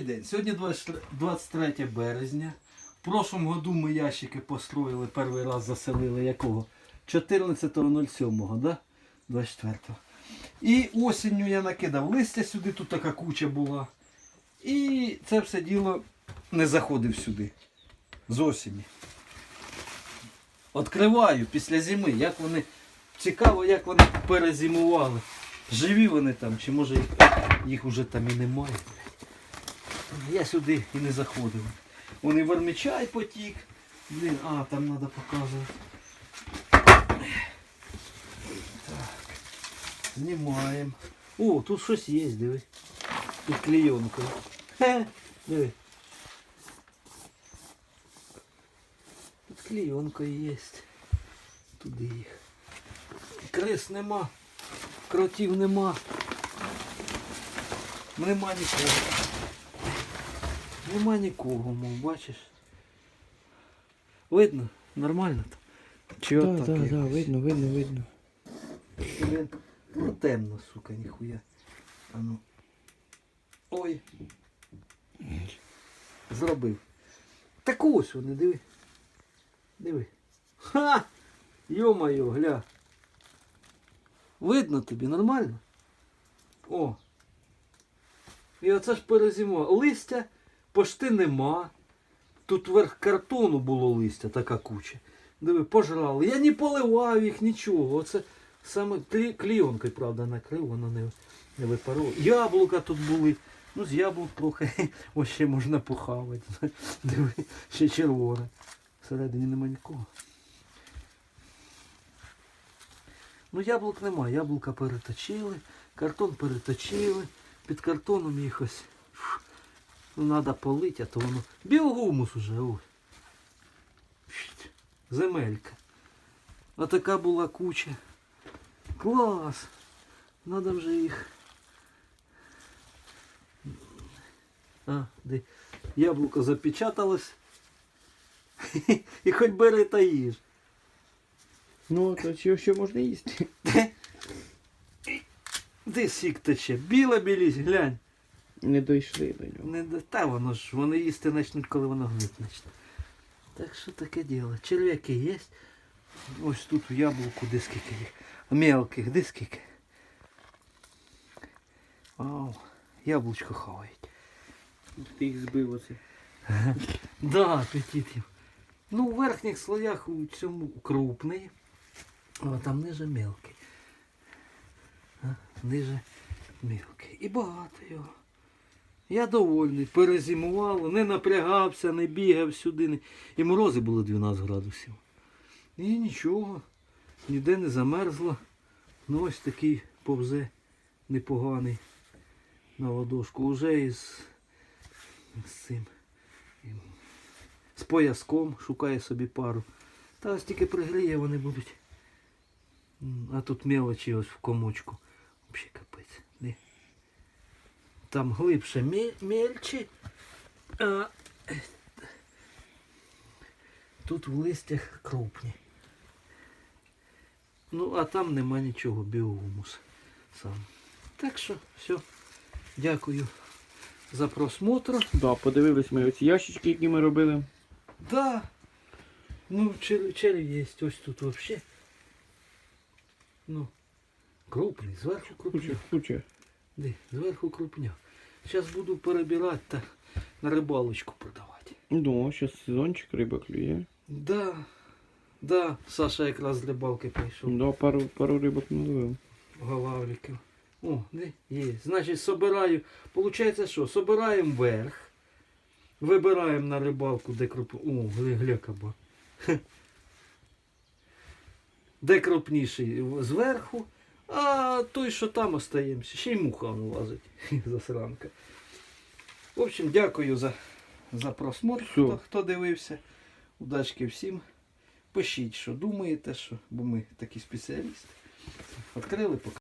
День. Сьогодні 23 23 березня. В прошлому году ми ящики построїли, перший раз заселили якого? 14.07, да? 24. І осінню я накидав листя сюди, тут така куча була. І це все діло не заходив сюди. З осені. Відкриваю після зими, як вони. Цікаво, як вони перезимували. Живі вони там, чи може їх, уже там і немає. Я сюди і не заходив. Вони вермичай потік. Блін, а, там треба показувати. Так. Знімаємо. О, тут щось є, диви. Тут клейонка. Диви. Тут клейонка є. Туди їх. Крис нема. Кротів нема. Нема нікого. Нема нікого, мов, бачиш. Видно? Нормально там? Чи Так, отак так, так, якось? видно, видно, видно. Блін, Ну темно, сука, ніхуя. А ну. Ой. Зробив. Так ось вони, диви. Диви. Ха! Йо-моє, гля. Видно тобі, нормально? О. І оце ж перезимувало. Листя пошти нема. Тут верх картону було листя, така куча. Диви, пожрали. Я не поливав їх, нічого. Оце саме клі... клійонкою, правда, накрив, воно не, не випарувало. Яблука тут були. Ну, з яблук трохи ось ще можна похавати. Диви, ще червоне. Всередині нема нікого. Ну, яблук нема, яблука переточили, картон переточили, під картоном їх ось. Ну, треба полити, а то воно. Біогумус уже, ось. Земелька. А така була куча. Клас. Надо вже їх. А, де яблуко запечаталось. І хоч бери та їж. Ну, то що ще можна їсти? Де сік тече? Біла білість, глянь. Не дійшли до нього. Не, до- та воно ж, вони їсти почнуть, коли воно гнить почне. Так що таке діло. Черв'яки є. Ось тут в яблуку де скільки їх. Мелких, де скільки. Ау, яблучко хавають. Ти їх збив оце. Да, апетитів. Ну, у верхніх слоях у цьому крупний, а там ниже мелкий. А, ниже мелкий. І багато його. Я довольний, перезимувало, не напрягався, не бігав сюди. І морози були 12 градусів. І нічого, ніде не замерзло. Ну ось такий повзе непоганий на ладошку. Уже із, з цим з пояском, шукає собі пару. Та ось тільки пригріє, вони будуть. А тут мелочі ось в комочку. Взагалі капець. Там глибше мельче. А тут в листях крупні. Ну, а там нема нічого, біогумус сам. Так що, все. Дякую за просмотр. Да, подивились ми оці ящички, які ми робили. Да. Ну, червь, есть. Ось тут вообще. Ну, крупний, зверху Куча, куча. Де, зверху крупняк. Зараз буду перебирати та на рибалочку продавати. Ну, зараз сезончик риба клює. Да. Да, Саша якраз з рибалки прийшов. Да, пару, пару рибок наловив. Голавліків. О, де є. Значить, собираю. Получається що? Собираємо верх. Вибираємо на рибалку, де круп... О, гля, гля каба. Де крупніший зверху, а той, що там остаємося. Ще й муха он лазить. Засранка. В общем, дякую за, за просмотр, хто, хто дивився. Удачки всім. Пишіть, що думаєте, що, бо ми такі спеціалісти. Відкрили,